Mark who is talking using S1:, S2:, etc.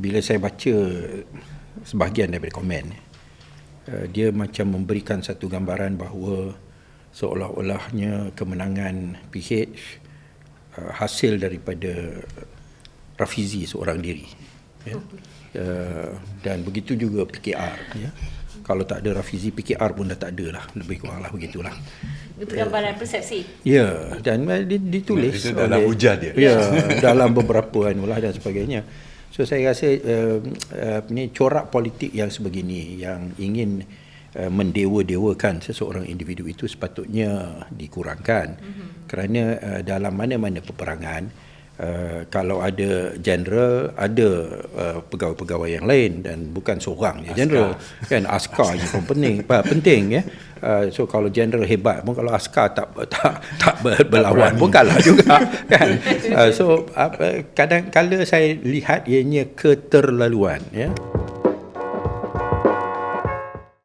S1: bila saya baca sebahagian daripada komen uh, dia macam memberikan satu gambaran bahawa seolah-olahnya kemenangan PH uh, hasil daripada Rafizi seorang diri ya. Uh, dan begitu juga PKR ya. Kalau tak ada Rafizi PKR pun dah tak ada lah lebih kurang lah begitulah.
S2: Itu gambaran persepsi.
S1: Ya, dan uh, ditulis
S3: itu dalam hujah dia.
S1: Ya, dalam beberapa anulah dan sebagainya. So saya rasa uh, uh, ni corak politik yang sebegini yang ingin uh, mendewa-dewakan seseorang individu itu sepatutnya dikurangkan. Mm-hmm. Kerana uh, dalam mana-mana peperangan Uh, kalau ada general ada uh, pegawai-pegawai yang lain dan bukan seorang je general kan? Askar je pun penting penting ya. Uh, so kalau general hebat pun kalau askar tak tak tak berlawan pun kalah juga kan? Uh, so uh, kadang kala saya lihat ianya keterlaluan ya